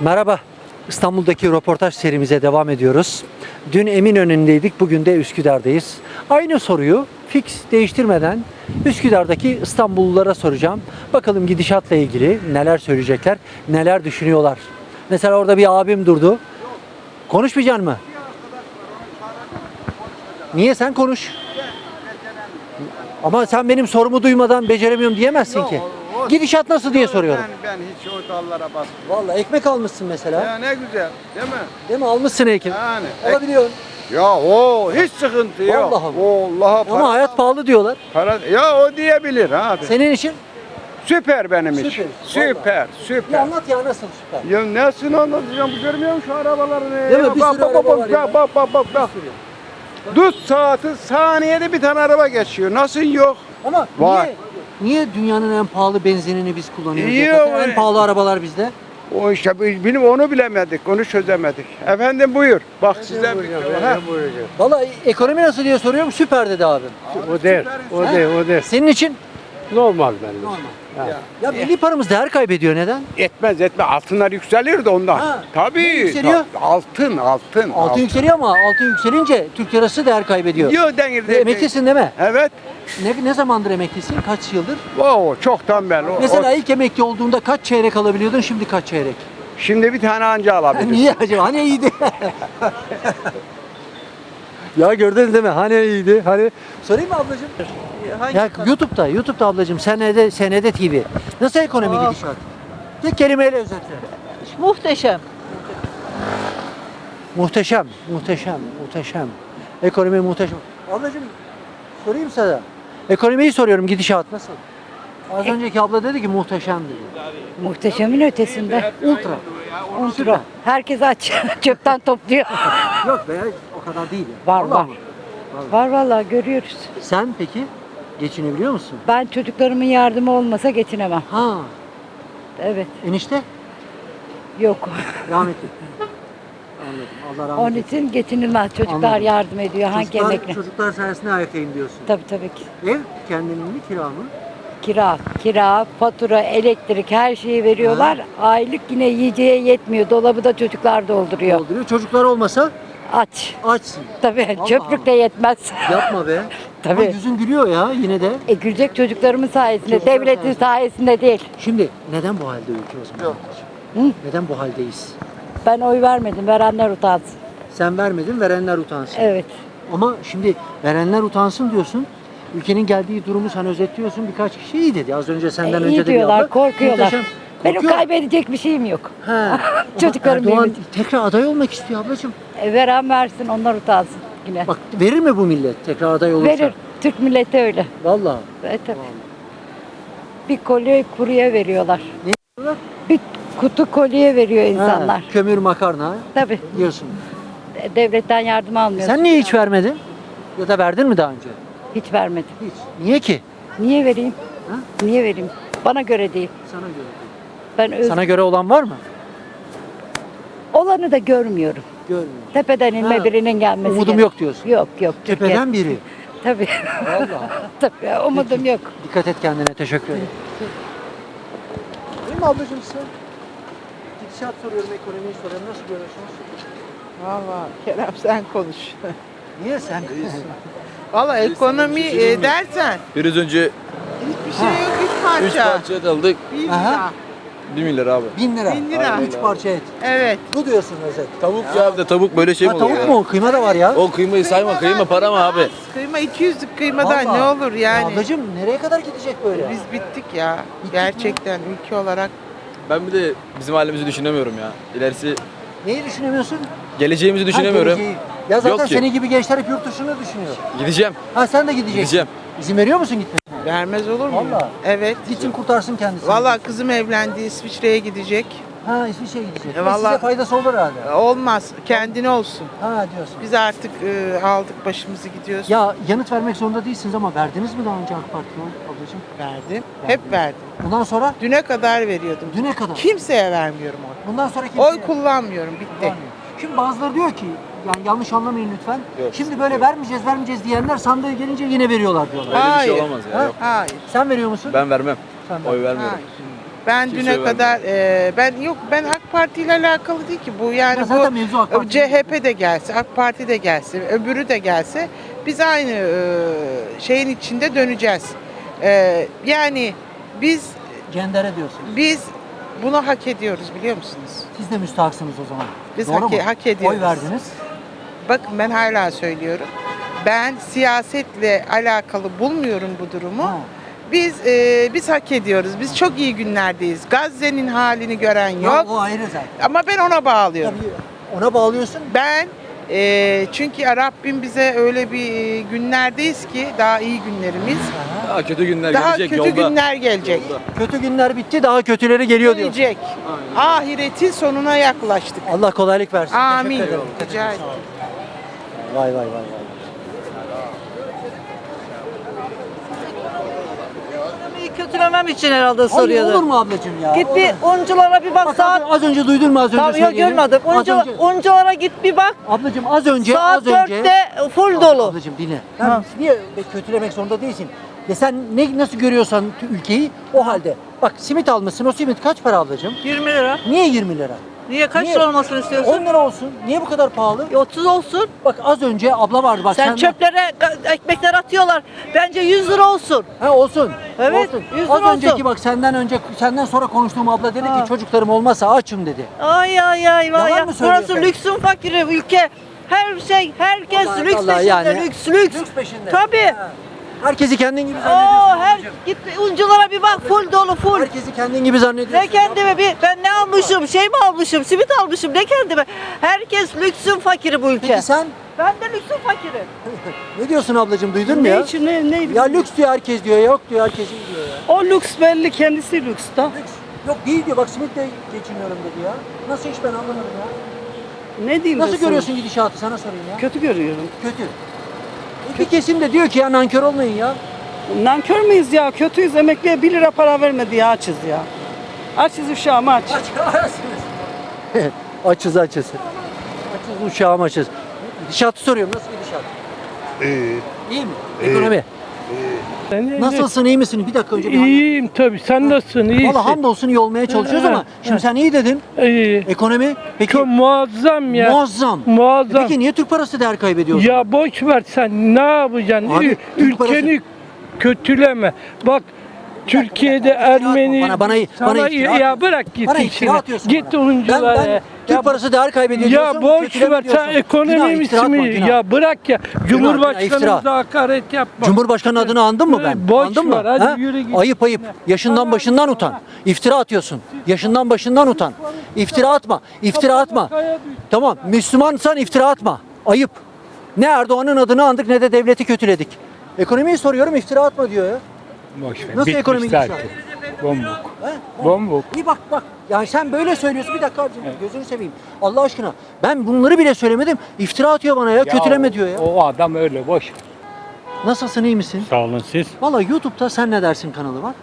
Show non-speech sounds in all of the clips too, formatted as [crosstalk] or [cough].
Merhaba. İstanbul'daki röportaj serimize devam ediyoruz. Dün Eminönü'ndeydik, bugün de Üsküdar'dayız. Aynı soruyu fix değiştirmeden Üsküdar'daki İstanbullulara soracağım. Bakalım gidişatla ilgili neler söyleyecekler, neler düşünüyorlar. Mesela orada bir abim durdu. Konuşmayacaksın mı? Niye sen konuş? Ama sen benim sorumu duymadan beceremiyorum diyemezsin ki. O- Gidişat nasıl diye soruyorum. Ben, ben hiç o dallara basmıyorum. Vallahi ekmek almışsın mesela. Ya ne güzel değil mi? Değil mi? Almışsın ekmek. Yani. Alabiliyorsun. Ya o hiç sıkıntı yok. Vallahi? Vallahi para, Ama hayat pahalı diyorlar. para ya o diyebilir abi. Senin için? Süper benim için. Süper, Süper, Ya süper. anlat ya nasıl süper. Ya nesini anlatacağım görmüyor musun şu arabaları? Değil mi? Bir bak, sürü bak, araba bak, ya. bak, bak, bak, bak, bak. Düz saati saniyede bir tane araba geçiyor. Nasıl yok? Ama Var. niye, niye dünyanın en pahalı benzinini biz kullanıyoruz? Zaten ama- en pahalı arabalar bizde. O işte biz benim onu bilemedik, onu çözemedik. Efendim buyur. Bak sizden bir Ha? Vallahi ekonomi nasıl diye soruyorum süper dedi abi. O değil, o değil, o değil. Senin için? Normal benim. Normal. Ya. Ya milli paramız değer kaybediyor neden? Etmez etmez. Altınlar yükselir de ondan. Ha, ne Tabii. yükseliyor? ta- altın, altın. Altın yükseliyor ama altın yükselince Türk lirası değer kaybediyor. Yok denir. Ve emeklisin değil mi? Evet. Ne, ne zamandır emeklisin? Kaç yıldır? O çoktan ben. O, Mesela o- ilk emekli olduğunda kaç çeyrek alabiliyordun? Şimdi kaç çeyrek? şimdi bir tane anca [laughs] alabilir. Niye acaba? Hani iyiydi? [laughs] ya gördünüz değil mi? Hani iyiydi? Hani sorayım mı ablacığım? Ya YouTube'da, YouTube'da ablacığım senede senede TV. Nasıl ekonomi gidişat? Tek kelimeyle özetle. Muhteşem. Muhteşem, muhteşem, muhteşem. Ekonomi muhteşem. Ablacığım sorayım sana. Ekonomiyi soruyorum gidişat nasıl? Az önceki abla dedi ki muhteşem dedi. Muhteşemin ötesinde. Ultra. Ultra. Herkes aç. [laughs] Çöpten topluyor. Yok be o kadar değil. ya. Var Vallahi var. mi? Var vallahi görüyoruz. Sen peki geçinebiliyor musun? Ben çocuklarımın yardımı olmasa geçinemem. Ha, Evet. enişte Yok. rahmetli. [laughs] Anladım. Allah rahmet Onun eylesin. için geçinilmez. Çocuklar Anladım. yardım ediyor. Hangi Çocuklar, emekli? çocuklar sayesinde ayaktayım diyorsun. Tabii tabii ki. Ev kendinin mi kira mı? Kira, kira, fatura, elektrik her şeyi veriyorlar. Aylık yine yiyeceğe yetmiyor. Dolabı da çocuklar dolduruyor. Dolduruyor. Çocuklar olmasa Aç. açsın. Tabii Allah çöplük de yetmez. Yapma be. [laughs] Ama Tabii. yüzün gülüyor ya yine de. E gülecek çocuklarımın sayesinde, Çocuklar devletin sayesinde. sayesinde değil. Şimdi neden bu halde ülke o zaman? Hı? Neden bu haldeyiz? Ben oy vermedim, verenler utansın. Sen vermedin, verenler utansın. Evet. Ama şimdi verenler utansın diyorsun. Ülkenin geldiği durumu sen özetliyorsun. Birkaç kişi iyi dedi. Az önce senden E, önce de bir diyorlar, abla. korkuyorlar. Muhteşem. Benim Korkuyor. kaybedecek bir şeyim yok. Ha. [laughs] Çocuklarım Erdoğan benim. tekrar aday olmak istiyor ablacığım. E, veren versin, onlar utansın yine. Bak verir mi bu millet tekrar aday olursa? Verir. Türk milleti öyle. Vallahi. Evet, tabii. Bir kolye kuruya veriyorlar. Ne diyorlar? Bir kutu kolye veriyor insanlar. Ha, kömür makarna Tabii. diyorsun. E, Devletten yardım almıyorsun. Sen niye hiç vermedin? Ya da verdin mi daha önce? Hiç vermedim. Hiç. Niye ki? Niye vereyim? Ha? Niye vereyim? Bana göre değil. Sana göre. değil. Ben öz... Sana göre olan var mı? olanı da görmüyorum. Görmüyorum. Tepeden inme Ha. birinin gelmesi. Umudum gerek. yok diyorsun. Yok yok. Türkiye- Tepeden biri. Tabii. Vallahi. [laughs] Tabii umudum yok. Dikkat et kendine. Teşekkür ederim. Değil mi ablacığım size? Gidişat soruyorum, ekonomiyi soruyorum. Nasıl görüyorsunuz? Valla Kerem sen konuş. Niye sen? Valla ekonomi e, dersen Biraz önce hiçbir şey yok üç 3 parça. parça aldık. Bir Aha. lira. 1 milyar abi. Bin lira. Bin lira. Üç parça et. Evet. Bu diyorsun özet. Tavuk ya bir de tavuk böyle şey Ha, mi olur tavuk ya? mu? Kıyma da var ya. O kıymayı sayma kıyma para mı abi? Kıyma 200'lük kıymadan Vallahi. ne olur Ya yani. ablacığım nereye kadar gidecek böyle? Biz bittik ya. Bittik Gerçekten ülke olarak. Ben bir de bizim halimizi düşünemiyorum ya. İlerisi Neyi düşünemiyorsun? geleceğimizi Ha, düşünemiyorum. geleceği. Ya zaten Yok ki. senin gibi gençler hep yurt dışını düşünüyor. Gideceğim. Ha sen de gideceksin. Gideceğim. İzin veriyor musun gitmesine? Vermez olur mu? Vallahi. Evet. Gitsin kurtarsın kendisini. Valla kızım evlendi İsviçre'ye gidecek. Ha İsviçre'ye gidecek. E, vallahi- Size faydası olur herhalde. Olmaz. Kendine olsun. Ha diyorsun. Biz artık e, aldık başımızı gidiyoruz. Ya yanıt vermek zorunda değilsiniz ama verdiniz mi daha önce AK Parti'ye ablacığım? Verdim. Hep verdim. Bundan sonra Düne kadar veriyordum. düne kadar. Kimseye vermiyorum oy. Bundan sonra kimseye Oy kullanmıyorum. Bitti. kullanmıyor. Şimdi bazıları diyor ki yani yanlış anlamayın lütfen. Yok. Şimdi böyle vermeyeceğiz vermeyeceğiz diyenler sandığa gelince yine veriyorlar diyorlar. Öyle bir Hayır. şey olamaz ya. Yok. Hayır. Sen veriyor musun? Ben vermem. Sen ver. Oy vermiyorum. Hayır. Ben Kimseye düne kadar e, ben yok ben AK Parti ile alakalı değil ki bu yani Ya zaten bu mevzu AK Parti CHP de gelse, AK Parti de gelse, öbürü de gelse biz aynı e, şeyin içinde döneceğiz. E, yani biz Gendere diyorsun. biz bunu hak ediyoruz biliyor musunuz? Siz de müstahaksınız o zaman. Biz Doğru hak, mu? hak ediyoruz. Oy verdiniz. Bakın ben hala söylüyorum. Ben siyasetle alakalı bulmuyorum bu durumu. Ha. Biz e, biz hak ediyoruz. Biz çok iyi günlerdeyiz. Gazze'nin halini gören Ya yok. o ayrı zaten. Ama ben ona bağlıyorum. Tabii ona bağlıyorsun. Ben e, çünkü Rabbim bize öyle bir e, günlerdeyiz ki daha iyi günlerimiz. Daha kötü günler Daha gelecek kötü yolda. günler gelecek. Kötü günler bitti, daha kötüleri geliyor diyorsun. Gelecek. Ahiretin sonuna yaklaştık. Allah kolaylık versin. Amin. Teşekkür ederim. Rica ederim. Vay vay vay vay. Ekonomiyi kötülemem için herhalde Hayır soruyordu. olur mu ablacığım ya? Git bir oyunculara bir bak Bak saat. az, önce duydun mu az önce Tabii yok söyleyeni? görmedim. Az Oyuncu, önce, oyunculara git bir bak. ablacığım az önce saat az önce. 4'te full dolu. Ablacığım dinle. Ben niye kötülemek zorunda değilsin. Ya sen ne nasıl görüyorsan ülkeyi o halde. Bak simit almışsın. O simit kaç para ablacığım? 20 lira. Niye 20 lira? Niye kaç Niye? lira olmasını istiyorsun? 10 lira olsun. Niye bu kadar pahalı? E, 30 olsun. Bak az önce abla vardı bak Sen çöplere ga- ekmekler atıyorlar. Bence 100 lira olsun. Ha olsun. Evet, Olsun. 100 Az lira önceki olsun. bak senden önce senden sonra konuştuğum abla dedi Ha. ki çocuklarım olmasa açım dedi. Ay ay ay vay Yalan ya. mı? Burası lüksün fakiri ülke. Her şey herkes Vallahi- lüks vallahi peşinde. yani. Lüks lüks. Lüks peşinde. Tabii. Ha. Herkesi kendin gibi zannediyorsun. Oo her git oyunculara bir bak full dolu full. Herkesi kendin gibi zannediyorsun. Ne kendime bir ben ne almışım şey mi almışım simit almışım ne kendime. Herkes lüksün fakiri bu ülke. Peki sen Ben de lüksün fakiri. [laughs] ne diyorsun ablacığım duydun mu ya? Ne için ne, neydi? Ya lüks diyor herkes diyor yok diyor herkes iyi diyor ya. O lüks belli kendisi lüks da. Lüks. Yok değil diyor bak simitle geçiniyorum dedi ya. Nasıl iş ben anlamadım ya. Ne diyeyim Nasıl sana? görüyorsun gidişatı sana sorayım ya. Kötü görüyorum. Kötü. Bir kesim de diyor ki ya nankör olmayın ya. Nankör müyüz ya? Kötüyüz. Emekliye 1 lira para vermedi ya açız ya. Açız uşağım aç. açız açız. Açız uşağım açız. Gidişatı soruyorum nasıl gidişat? İyi. İyi mi? Ekonomi. Nasılsın iyi misin? Bir dakika önce bir İyiyim tabii. Sen nasılsın? İyisin. Valla hamdolsun iyi olmaya çalışıyoruz ama şimdi sen iyi dedin. İyi. Ekonomi peki Çok muazzam ya. muazzam. Muazzam. Peki niye Türk parası değer kaybediyor? Ya boş ver sen ne yapacaksın? Abi, Ü- Türk parası- Ülkeni kötüleme. Bak Türkiye'de Ermeni Bana- bana- sana bana iftira ya atıyorsun. bırak git Bana iftira atıyorsun Git bana. oyunculara. Ben, ben Türk ya, parası değer kaybediyor diyorsun. ya boş kötüleme ver sen diyorsun. Günah, ekonomi iftira atma, günah. Ya bırak ya. iftira. Cumhurbaşkanımıza hakaret yapma. Cumhurbaşkanı adını andın mı ben? Evet, boş andın mı? ver, hadi Ha? yürü git. Ayıp ayıp. Yaşından başından utan. İftira atıyorsun. Yaşından başından utan. İftira atma. İftira atma. Tamam. Müslümansan iftira atma. Ayıp. Ne Erdoğan'ın adını andık ne de devleti kötüledik. Ekonomiyi soruyorum iftira atma diyor ya. Boş ver. Nasıl ekonomi Bitmişler gidişatı? ki. Bombuk. He? Bombuk. İyi bak bak. Yani sen böyle söylüyorsun. Bir dakika abicim gözünü seveyim. Allah aşkına. Ben bunları bile söylemedim. İftira atıyor bana ya. Kötüleme diyor ya. O adam öyle boş. Nasılsın iyi misin? Sağ olun siz. Valla YouTube'da Sen Ne Dersin kanalı var.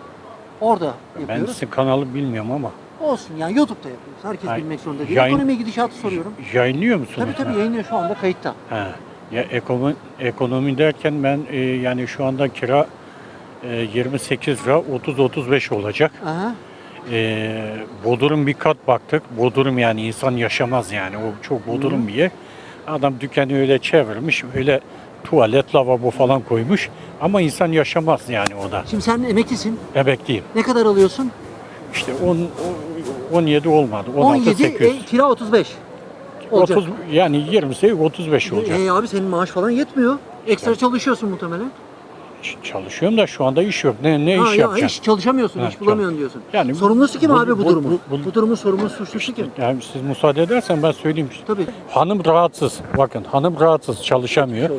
Orada Ben yapıyoruz. sizin kanalı bilmiyorum ama. Olsun yani YouTube'da yapıyoruz. Herkes Hayır, bilmek zorunda değil. yayın- Ekonomi gidişatı soruyorum. Yayınlıyor musunuz? Tabii tabii Ha. yayınlıyor şu anda kayıtta. Ha. Ya ekonomi, ekonomi derken ben e, yani şu anda kira e, 28 lira 30-35 olacak. Aha. E, Bodrum bir kat baktık. Bodrum yani insan yaşamaz yani. O çok Bodrum bir yer. Adam dükkanı öyle çevirmiş. Öyle tuvalet, lavabo falan koymuş. Ama insan yaşamaz yani o da. Şimdi sen emeklisin. Emekliyim. Ne kadar alıyorsun? İşte 10, 17 olmadı. 16 17, 800. e, kira 35. Olacak. 30 yani 28 35 olacak. E, abi senin maaş falan yetmiyor. Ekstra çalışıyorsun muhtemelen. Çalışıyorum da şu anda iş yok. Ne ne ha, iş ya, yapacağım? hiç çalışamıyorsun, Ha, iş bulamıyorsun diyorsun. Yani sorumlusu kim bu- abi bu, bu- durumun? Bu, bu- bu- durumun sorumlusu suçlusu kim? Yani siz müsaade edersen ben söyleyeyim. Tabii. Hanım rahatsız. Bakın hanım rahatsız çalışamıyor.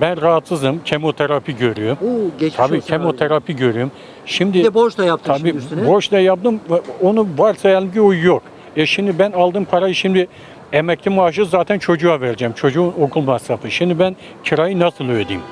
Ben rahatsızım. Kemoterapi görüyorum. Oo, geçmiş Tabii kemoterapi görüyorum. abi. Şimdi Bir de borç da yaptın tabii şimdi üstüne. borç da yaptım. Onu varsayalım ki o yok. E şimdi ben aldığım parayı şimdi emekli maaşı zaten çocuğa vereceğim. Çocuğun okul masrafı. Şimdi ben kirayı nasıl ödeyeyim?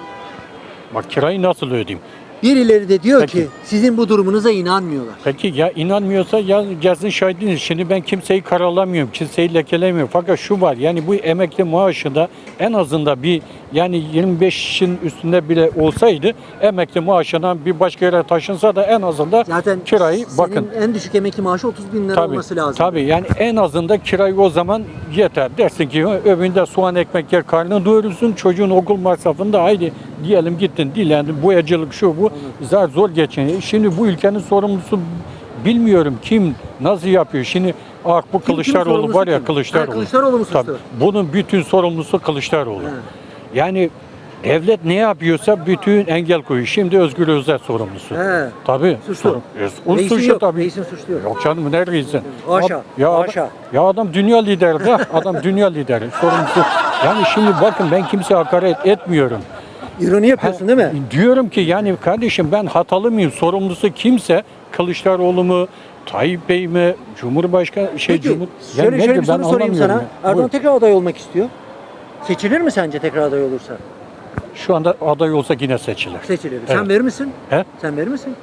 Bak kirayı nasıl ödeyeyim? Birileri de diyor Peki. ki sizin bu durumunuza inanmıyorlar. Peki ya inanmıyorsa ya gelsin şahidiniz. Şimdi ben kimseyi karalamıyorum, kimseyi lekelemiyorum. Fakat şu var yani bu emekli maaşında en azından bir yani 25'in üstünde bile olsaydı emekli maaşına bir başka yere taşınsa da en azından Zaten kirayı senin bakın. en düşük emekli maaşı 30 bin lira Tabii, olması lazım. tabii yani en azından kirayı o zaman yeter. Dersin ki öbüründe soğan ekmek yer karnını doyurursun. Çocuğun okul masrafını da haydi diyelim gittin dilendin boyacılık şu bu zar zor geçiniyor. Şimdi bu ülkenin sorumlusu bilmiyorum kim nasıl yapıyor. Şimdi ah bu Kim- Kılıçdaroğlu var ya kim? Kılıçdaroğlu. Ha, Kılıçdaroğlu mu? Tabii. Bunun bütün sorumlusu Kılıçdaroğlu. He. Yani devlet ne yapıyorsa bütün engel koyuyor. Şimdi Özgür Özel sorumlusu. He. Tabii. Suçlu. Sorun- E, Reisin suçlu yok. tabii. Reisin suçlu yok. Yok canım ne reisin? Haşa, Ya, adam- haşa. ya adam dünya lideri de adam dünya lideri. Sorumlusu. Yani şimdi bakın ben kimseye hakaret etmiyorum. İroni yapıyorsun değil mi? Diyorum ki yani kardeşim ben hatalı mıyım? Sorumlusu kimse Kılıçdaroğlu mu? Tayyip Bey mi? Cumhurbaşkanı şey Peki, Cumhur Ya şöyle, şöyle nedir bir ben soru sorayım sana. anlamıyorum ya. Erdoğan Buyur. tekrar aday olmak istiyor. Seçilir mi sence tekrar aday olursa? Şu anda aday olsa yine seçilir. Seçilir. Sen Evet. verir misin? He? Sen verir misin?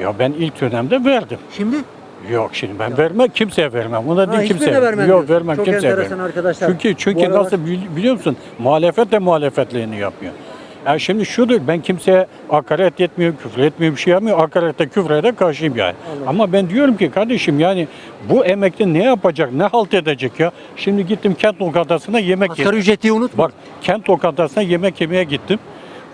Ya ben ilk dönemde verdim. Şimdi? Yok şimdi ben vermem kimseye vermem. Buna değil kimseye. vermem Yok diyorsun. vermem Çok kimseye enteresan vermem. arkadaşlar. Çünkü Bu çünkü aralar- nasıl bil- biliyor musun? Muhalefet de muhalefetliğini yapıyor. Yani şimdi şudur ben kimseye hakaret etmiyorum, küfür etmiyorum, bir şey yapmıyorum. Hakarete küfre de karşıyım yani. Ama ben diyorum ki kardeşim yani bu emekli ne yapacak, ne halt edecek ya? Şimdi gittim kent lokantasına yemek yedim. Asgari ücreti unutma. Bak kent lokantasına yemek yemeye gittim.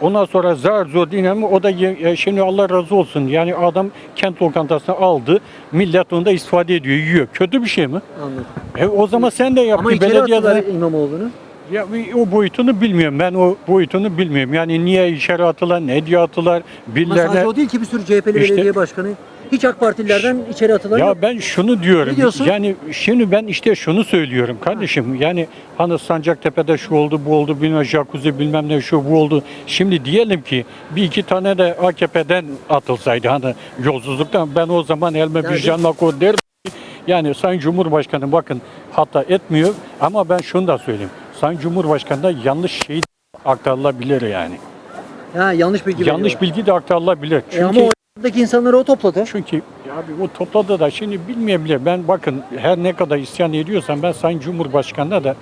Ondan sonra zar zor dinamik o da ye- şimdi Allah razı olsun. Yani adam kent lokantasına aldı. Millet onu da istifade ediyor, yiyor. Kötü bir şey mi? Anladım. E o zaman sen de yap Ama ki içeri belediyede. attılar İmamoğlu'nu. Ya o boyutunu bilmiyorum. Ben o boyutunu bilmiyorum. Yani niye içeri attılar, ne diye attılar, Ama birilerine. sadece o değil ki bir sürü CHP'li İşte- belediye başkanı. Hiç AK Partililerden içeri atılan yok. Ya ben şunu diyorum. Ne diyorsun? Yani şimdi ben işte şunu söylüyorum kardeşim. Yani hani Sancaktepe'de şu oldu, bu oldu, bilmem jacuzzi bilmem ne şu bu oldu. Şimdi diyelim ki bir iki tane de AKP'den atılsaydı hani yolsuzluktan ben o zaman Yani- bir janlako derdim. Yani Sayın Cumhurbaşkanı bakın hata etmiyor ama ben şunu da söyleyeyim. Sayın Cumhurbaşkanı da yanlış şey aktarılabilir yani. Ha, yanlış bilgi yanlış veriyorlar. bilgi de aktarılabilir. E Çünkü ama oradaki insanları o topladı. çünkü ya abi o topladı da şimdi bilmeyebilir. Ben bakın her ne kadar isyan ediyorsam ben Sayın Cumhurbaşkanı'na da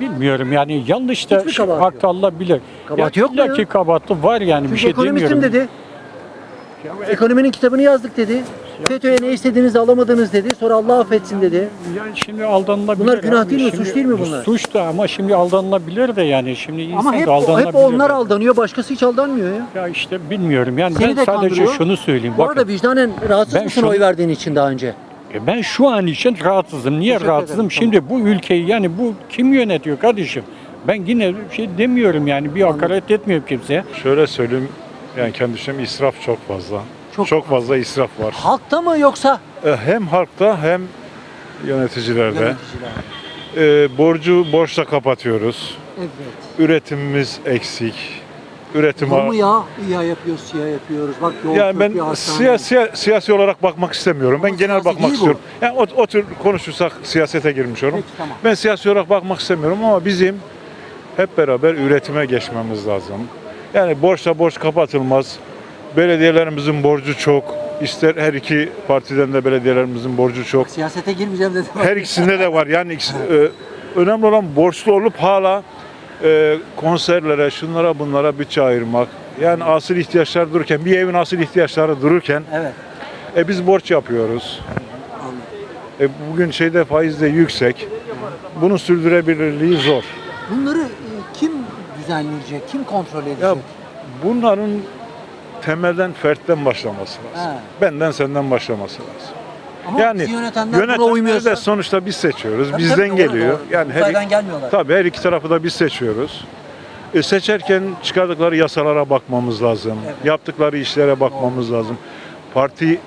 bilmiyorum yani yanlış da Hiçbir şey kabahati yok. aktarılabilir. Kabahati yok mu ya? ki kabahati var yani Çünkü bir şey ekonomistim demiyorum. dedi. Ekonominin kitabını yazdık dedi. FETÖ'ye ne istediğinizi alamadınız dedi. Sonra Allah affetsin dedi. Yani şimdi aldanılabilir. Bunlar günah değil mi? Şimdi Suç değil mi bunlar? Suç da ama şimdi aldanılabilir de yani şimdi insan Ama hep, da aldanılabilir. hep onlar aldanıyor. Başkası hiç aldanmıyor ya. Ya işte bilmiyorum yani Seni ben de sadece kandırıyor. şunu söyleyeyim. Bu Bakın, arada vicdanen rahatsız Ben mısın şunu- oy verdiğin için daha önce? E Ben şu an için rahatsızım. Niye Teşekkür rahatsızım? ederim, Şimdi bu ülkeyi yani bu kim yönetiyor kardeşim? Ben yine bir şey demiyorum yani bir hakaret etmiyorum kimseye. Şöyle söyleyeyim, yani kendi düşüncem israf çok fazla. Çok Çok, fazla israf var. Halkta mı yoksa E, Hem halkta hem yöneticilerde. yöneticiler? E, borcu borçla kapatıyoruz. Evet. Üretimimiz eksik. Üretim Olur mu ya? İya yapıyoruz, siyah yapıyoruz. Bak yol yani ben köprü, hastane. siyasi, siyasi olarak bakmak istemiyorum. Ama ben genel siyasi bakmak bu. istiyorum. Yani o, o tür konuşursak siyasete girmiş olurum. Peki, tamam. Ben siyasi olarak bakmak istemiyorum ama bizim hep beraber üretime geçmemiz lazım. Yani borçla borç kapatılmaz. Belediyelerimizin borcu çok. İster her iki partiden de belediyelerimizin borcu çok. Siyasete girmeyeceğim dedim. Her ikisinde de var. Yani ikisi- e, önemli olan borçlu olup hala e, konserlere, şunlara bunlara bütçe ayırmak. Yani asıl ihtiyaçlar dururken, bir evin asıl ihtiyaçları dururken Evet. e, biz borç yapıyoruz. E, bugün şeyde faiz de yüksek. Bunun sürdürebilirliği zor. Bunları e, kim düzenleyecek? Kim kontrol edecek? Ya bunların temelden fertten başlaması lazım. He. Benden senden başlaması lazım. Ama yani yönetenler uymuyorsa. de sonuçta biz seçiyoruz. Tabii Bizden doğru, geliyor. doğru. Yani her Uzaydan gelmiyorlar. Tabii her iki tarafı da biz seçiyoruz. E, seçerken çıkardıkları yasalara bakmamız lazım. Evet. Yaptıkları işlere bakmamız lazım. Parti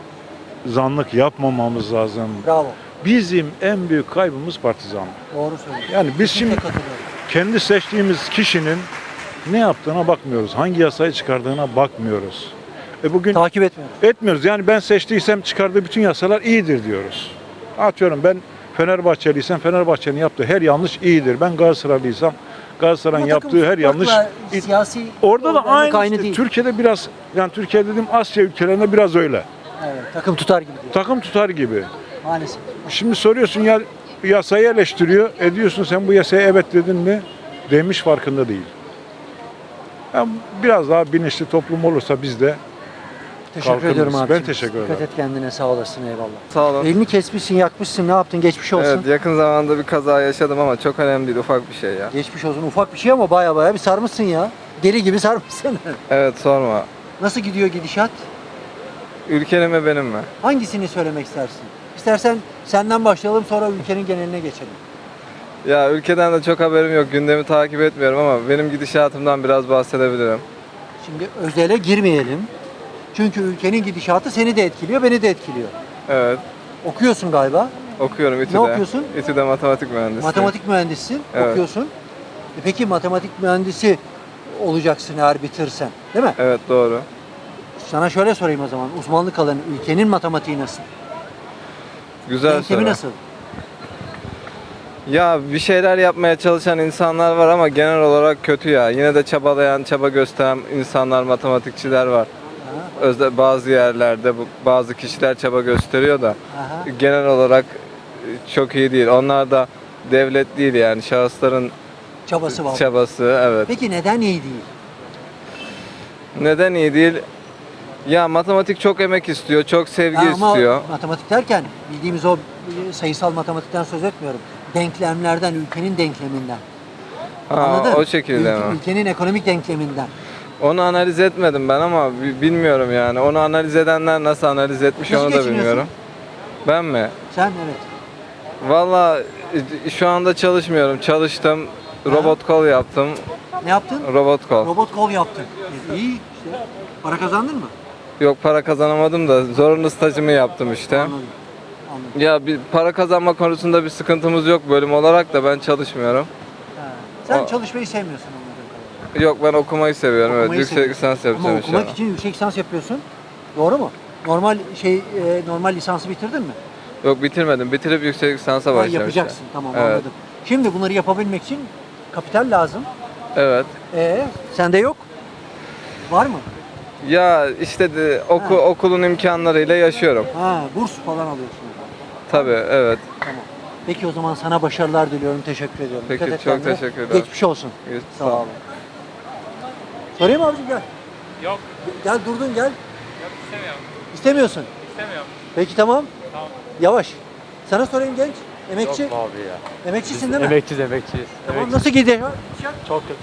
zanlık yapmamamız lazım. Bravo. Bizim en büyük kaybımız partizanlık. Doğru söylüyorsun. Yani biz Kesinlikle şimdi kendi seçtiğimiz kişinin ne yaptığına bakmıyoruz. Hangi yasayı çıkardığına bakmıyoruz. E bugün Takip etmiyorum. etmiyoruz. Yani ben seçtiysem çıkardığı bütün yasalar iyidir diyoruz. Atıyorum ben Fenerbahçeliysem Fenerbahçe'nin yaptığı her yanlış iyidir. Ben Galatasaraylıysam Galatasaray'ın Ama takım yaptığı her yanlış siyasi Orada da organik aynı, aynı işte. değil. Türkiye'de biraz yani Türkiye dediğim Asya ülkelerinde biraz öyle. Evet, takım tutar gibi diyor. Takım tutar gibi. Maalesef. Şimdi soruyorsun ya yasayı eleştiriyor. E diyorsun sen bu yasaya evet dedin mi? Demiş farkında değil. Yani biraz daha bilinçli toplum olursa biz de Teşekkür Kalkınız. ediyorum abi. Ben teşekkür Dikkat ederim. et kendine sağ olasın eyvallah. Sağ olun. Elini kesmişsin yakmışsın ne yaptın geçmiş olsun. Evet yakın zamanda bir kaza yaşadım ama çok önemli değil ufak bir şey ya. Geçmiş olsun ufak bir şey ama baya baya bir sarmışsın ya. Deli gibi sarmışsın. [laughs] Evet sorma. Nasıl gidiyor gidişat? Ülkenin mi benim mi? Hangisini söylemek istersin? İstersen senden başlayalım sonra ülkenin geneline geçelim. Ya ülkeden de çok haberim yok. Gündemi takip etmiyorum ama benim gidişatımdan biraz bahsedebilirim. Şimdi özele girmeyelim. Çünkü ülkenin gidişatı seni de etkiliyor, beni de etkiliyor. Evet. Okuyorsun galiba. Okuyorum İTÜ'de. okuyorsun? İTÜ'de matematik mühendisliği. Matematik mühendisisin, Evet. okuyorsun. E peki matematik mühendisi olacaksın eğer bitirsen, değil mi? Evet doğru. Sana şöyle sorayım o zaman. Uzmanlık alanı ülkenin matematiği nasıl? Güzel Denklemi soru. nasıl? Ya bir şeyler yapmaya çalışan insanlar var ama genel olarak kötü ya. Yine de çabalayan, çaba gösteren insanlar, matematikçiler var. Özde bazı yerlerde bu bazı kişiler çaba gösteriyor da Aha. genel olarak e, çok iyi değil. Onlar da devlet değil yani şahısların Çabası var. çabası evet. Peki neden iyi değil? Neden iyi değil? Ya matematik çok emek istiyor, çok sevgi Ha, ama istiyor. matematik derken bildiğimiz o e, sayısal matematikten söz etmiyorum. Denklemlerden, ülkenin denkleminden. Ha, Anladın? o şekilde Ülke- mi? Ülkenin ekonomik denkleminden. Onu analiz etmedim ben ama bi- bilmiyorum yani. Onu analiz edenler nasıl analiz etmiş Nasıl onu da geçiniyorsun? bilmiyorum. Ben mi? Sen evet. Valla e, şu anda çalışmıyorum. Çalıştım. Robot kol yaptım. Ne yaptın? Robot kol. Robot kol yaptın. E, İyi işte. Para kazandın mı? Yok para kazanamadım da zorunlu stajımı yaptım işte. Anladım. Ya bir para kazanma konusunda bir sıkıntımız yok bölüm olarak da ben çalışmıyorum. Ha. Sen O- çalışmayı sevmiyorsun anladığım kadarıyla. Yok ben okumayı seviyorum evet. Okumayı Yüksek seviyorsun. lisans Ama yapacağım okumak inşallah. için yüksek lisans yapıyorsun. Doğru mu? Normal şey e, normal lisansı bitirdin mi? Yok bitirmedim. Bitirip yüksek lisansa Ha, başlayacağım yapacaksın. işte. Tamam Evet. anladım. Şimdi bunları yapabilmek için kapital lazım. Evet. Ee, sende yok. Var mı? Ya işte de, oku, okulun imkanlarıyla yaşıyorum. Ha, burs falan alıyorsun. Tabii evet. Tamam. Peki o zaman sana başarılar diliyorum. Teşekkür ediyorum. Peki, Dikkat et çok kendine. teşekkür ederim. Geçmiş olsun. Sağ Sağ ol. olun. Sorayım mı abicim gel. Yok. Gel durdun gel. Yok istemiyorum. İstemiyorsun. İstemiyorum. Peki tamam. Tamam. Yavaş. Sana sorayım genç. Emekçi. abi ya. Emekçisin değil mi? Emekçiyiz emekçiyiz. Tamam nasıl gidiyor? Çok kötü.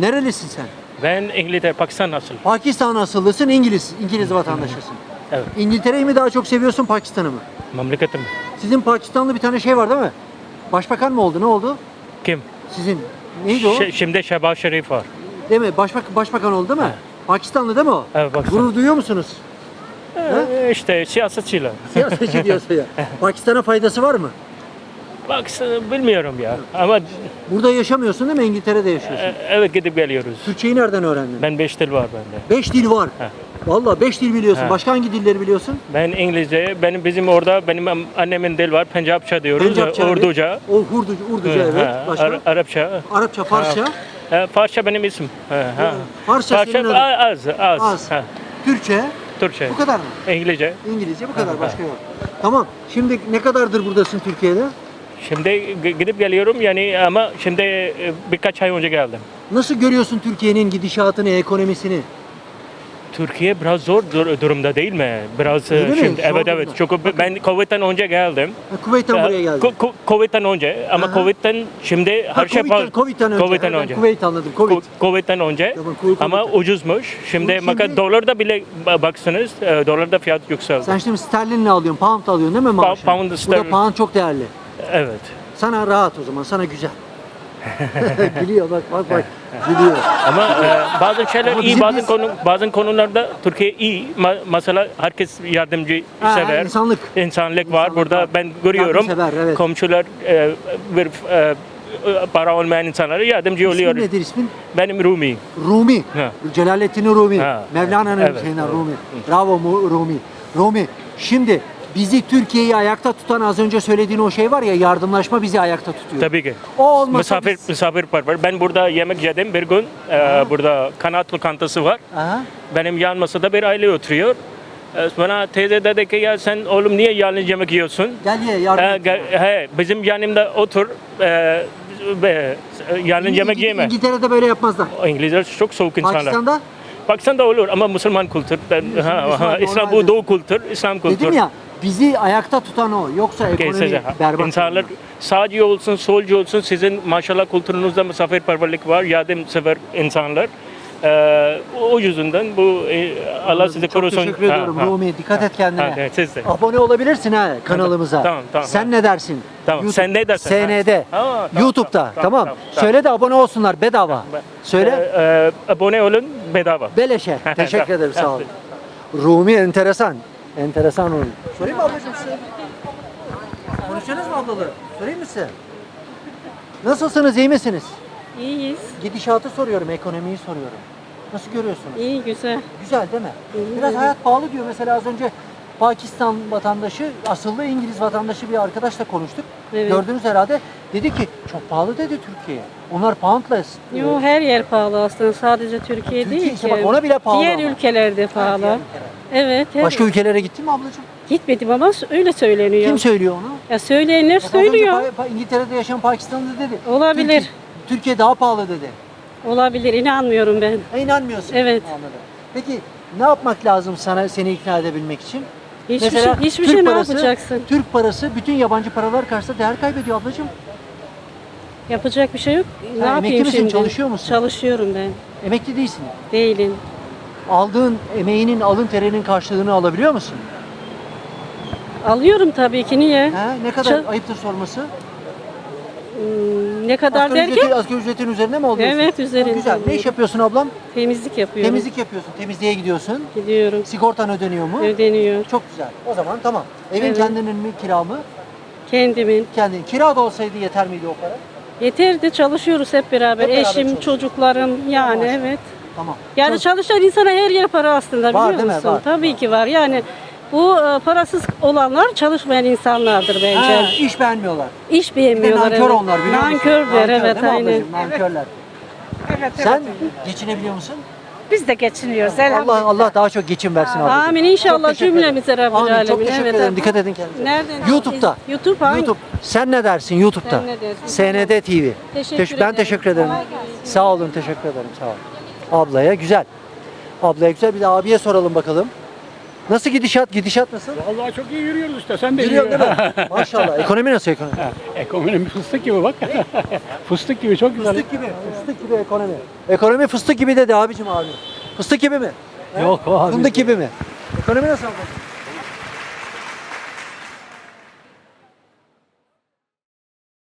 Nerelisin sen? Ben İngiltere, Pakistan nasıl? Pakistan asıllısın, İngiliz, İngiliz vatandaşısın. Evet. İngiltere'yi mi daha çok seviyorsun, Pakistan'ı mı? Memleketim. Sizin Pakistanlı bir tane şey var değil mi? Başbakan mı oldu? Ne oldu? Kim? Sizin neydi o? Ş- şimdi Şehbaz Şerif var. Değil mi? Başbak başbakan oldu değil mi? Pakistanlı değil mi o? Evet Pakistan. Gurur duyuyor musunuz? Ee, işte siyasetçiler. Siyasetçi [laughs] diyorsa ya. Pakistan'a faydası var mı? Bak bilmiyorum ya. Ama Burada yaşamıyorsun değil mi? İngiltere'de yaşıyorsun. e, evet gidip geliyoruz. Türkçeyi nereden öğrendin? Ben beş dil var bende. Beş dil var. He. Vallahi beş dil biliyorsun. He. Başka hangi dilleri biliyorsun? Ben İngilizce, benim bizim orada benim annemin dil var. Pencapça diyoruz. Pencapça. Urduca. O Hurduca, Urduca evet. Ha, Başka? Ar- Arapça. Arapça, Farsça. Ha, Farsça benim isim. Ha, ha. Farsça Farsça senin az, az. Az. Ha, Türkçe. Türkçe. Bu kadar mı? İngilizce. İngilizce bu kadar. Başka yok. Tamam. Şimdi ne kadardır buradasın Türkiye'de? Şimdi gidip geliyorum yani ama şimdi e, birkaç ay önce geldim. Nasıl görüyorsun Türkiye'nin gidişatını, ekonomisini? Türkiye biraz zor dur- durumda değil mi? Biraz e, Öyle mi? şimdi Zor evet evet. durumda. Çünkü ben Covid'den önce geldim. Ha, Kuveyt'ten buraya geldin. Ko- ko- Covid'den önce ama Aha. Covid'den şimdi her şey Covid'den, pahalı. Covid'den önce. Covid'den Ha, ben önce. Kuveyt anladım. Covid. Co- Covid'den önce Tamam, Covid- ama ucuzmuş. Şimdi, Şimdi- fakat dolarda bile ba- baksanız e, dolarda fiyat yükseldi. Sen şimdi sterlinle alıyorsun, pound alıyorsun değil mi maaşını? pound Burada sterlin. pound çok değerli. Evet. Sana rahat o zaman, sana güzel. [laughs] Gülüyor bak bak bak. Gülüyor. Ama e, bazı şeyler Ama iyi, bizim bazı biz- konu bazı konularda Türkiye iyi. Ma- mesela herkes yardımcı Ha, sever. insanlık. İnsanlık var. İnsanlık Burada var. ben görüyorum. Yardımsever, evet. Komşular e, bir e, para olmayan insanlara yardımcı İsmin oluyor. nedir ismin? Benim Rumi. Rumi. Ha. Celaleddin Rumi. Ha. Mevlana'nın Evet. şeyinden Rumi. Bravo Mu- Rumi. Rumi. Şimdi bizi Türkiye'yi ayakta tutan az önce söylediğin o şey var ya yardımlaşma bizi ayakta tutuyor. Tabii ki. O olmasa Misafir, biz- misafirperver. Ben burada yemek yedim bir gün. Ee, burada kanat lokantası var. Aha. Benim yan masada bir aile oturuyor. Ee, Bana teyze dedi ki ya sen oğlum niye yalnız yemek yiyorsun? Gel ye yardım. Ee, et. ge- he, bizim yanımda otur. Ee, ve yalnız yemek İngi- yeme. İngiltere'de böyle yapmazlar. İngilizler çok soğuk insanlar. Pakistan'da Pakistan'da olur ama Müslüman kültür. Ha, ha, İslam bu doğu kültür, İslam kültür. dedim ya bizi ayakta tutan o. Yoksa ekonomi Kesinlikle. berbat. İnsanlar sağcı olsun, solcu olsun sizin maşallah kültürünüzde misafirperverlik var, yardımsever insanlar. Ee, o yüzünden bu e, Allah sizi Çok korusun. teşekkür ediyorum ha. Rumi. Dikkat et kendine. Ha, evet, siz de. Abone olabilirsin ha kanalımıza. Tamam, tamam. Sen ne dersin? Tamam, sen ne dersin? SN'de. Ha, tamam, YouTube'da. Tamam. tamam, tamam. Söyle de abone olsunlar bedava. Söyle. Ee, e, abone olun bedava. Beleşe. [laughs] Teşekkür ederim sağ olun. Rumi enteresan. Enteresan Rumi. Sorayım mı ablacığım size? Konuştunuz mu ablalı? Sorayım mı size? Nasılsınız, iyi misiniz? İyiyiz. Gidişatı soruyorum, ekonomiyi soruyorum. Nasıl görüyorsunuz? İyi güzel. Güzel değil mi? Biraz hayat pahalı diyor. Mesela az önce Pakistan vatandaşı, asıllı İngiliz vatandaşı bir arkadaşla konuştuk. Evet. Gördünüz herhalde. Dedi ki çok pahalı dedi Türkiye. Onlar poundla. Yo her yer pahalı aslında sadece Türkiye, Türkiye değil işte ki. bak ona bile pahalı Diğer ama. ülkelerde pahalı. Evet. Her- Başka ülkelere gittin mi ablacığım? Gitmedim ama öyle söyleniyor. Kim söylüyor onu? Ya söyleyenler Bak az önce söylüyor. Pa- Pa- İngiltere'de yaşayan Pakistanlı dedi. Olabilir. Türkiye, Türkiye daha pahalı dedi. Olabilir. inanmıyorum ben. E inanmıyorsun. Evet. Anladım. Peki ne yapmak lazım sana seni ikna edebilmek için? Hiçbir Mesela şey, hiçbir Türk şey ne yapacaksın? Türk parası bütün yabancı paralar karşısında değer kaybediyor ablacığım. Yapacak bir şey yok. Ne Ha, yapayım emekli misin, şimdi? çalışıyor musun? Çalışıyorum ben. Emekli değilsin. Değilim. Aldığın emeğinin, alın terinin karşılığını alabiliyor musun? Alıyorum tabii ki. Niye? Ha? Ne kadar Çal- ayıptır sorması? Hmm, ne kadar Asgari, derken? ücreti, asgari ücretin üzerine mi oluyorsun? Evet, üzerinde Güzel. Ne iş oluyorum. yapıyorsun ablam? Temizlik yapıyorum. Temizlik yapıyorsun. Temizliğe gidiyorsun. Gidiyorum. Sigortan ödeniyor mu? Ödeniyor. Çok güzel. O zaman tamam. Evin Evet. kendinin mi kira mı? Kendimin. Kendin. Kira da olsaydı yeter miydi o para? Yeter de çalışıyoruz hep beraber. Hep beraber Eşim, çocuklarım yani evet. Tamam. Yani Çok- çalışan insana her yer para aslında biliyor Var değil mi? musun? Var. Tabii ki var. Yani bu e, parasız olanlar çalışmayan insanlardır bence. Ha, iş beğenmiyorlar. İş Bir beğenmiyorlar. nankör evet. onlar biliyor musun? Nankörler Nankör evet aynen. Nankörler. Sen geçinebiliyor musun? Biz de geçiniyoruz Allah Allah daha çok geçim versin ablacığım. Amin inşallah cümlemize. Rabbül Amin. Çok Alemin. teşekkür Evet, ederim. evet. Dikkat edin kendinize. Nereden? YouTube'da. YouTube hangi? YouTube. Sen ne dersin YouTube'da? Sen ne dersin? SND TV. Teşekkür Teş- Ben ederim. teşekkür ederim. Sağ olun teşekkür ederim sağ olun. Ablaya güzel. Ablaya güzel bir de abiye soralım bakalım. Nasıl gidişat? Gidişat nasıl? Vallahi çok iyi yürüyoruz işte. Sen de Yürüyor değil mi? [laughs] Maşallah. Ekonomi nasıl ekonomi? Ekonomi fıstık gibi bak. [laughs] fıstık gibi çok güzel. Fıstık gibi. Fıstık gibi ekonomi. Ekonomi fıstık gibi dedi abicim abi. Fıstık gibi mi? Yok abi. Fındık gibi mi? Ekonomi nasıl abla?